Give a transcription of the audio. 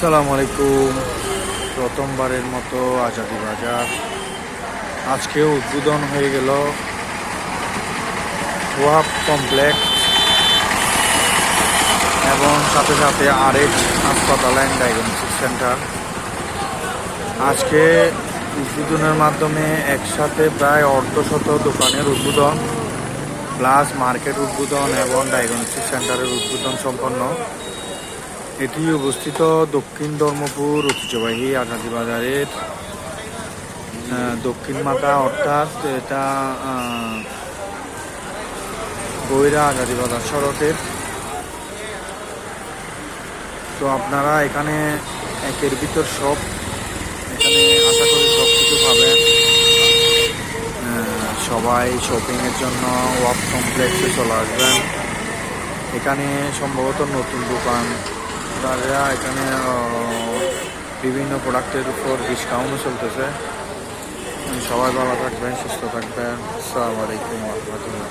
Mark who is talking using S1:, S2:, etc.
S1: আসসালামু আলাইকুম প্রথমবারের মতো আজাদি বাজার। আজকে উদ্বোধন হয়ে গেল ওয়াপ কমপ্লেক্স এবং সাথে সাথে আরেক হাসপাতাল অ্যান্ড ডায়াগনস্টিক সেন্টার। আজকে উদ্বোধনের মাধ্যমে একসাথে প্রায় অর্ধশত দোকানের উদ্বোধন, প্লাস মার্কেট উদ্বোধন এবং ডায়াগনস্টিক সেন্টারের উদ্বোধন সম্পন্ন। এটি অবস্থিত দক্ষিণ ধর্মপুর ঐতিহ্যবাহী আজাদি বাজারের দক্ষিণ মাথা অর্থাৎ এটা বৈরা আজাদি বাজার সড়কের তো আপনারা এখানে একের ভিতর সব, এখানে আশা করি সব কিছু পাবেন সবাই শপিংয়ের জন্য ওয়াক কমপ্লেক্সে চলে আসবেন। এখানে সম্ভবত নতুন দোকান তারা এখানে বিভিন্ন প্রোডাক্টের উপর ডিসকাউন্টও চলতেছে। সবাই ভালো থাকবেন, সুস্থ থাকবেন। আসসালামু আলাইকুম রহমতুল্লাহ।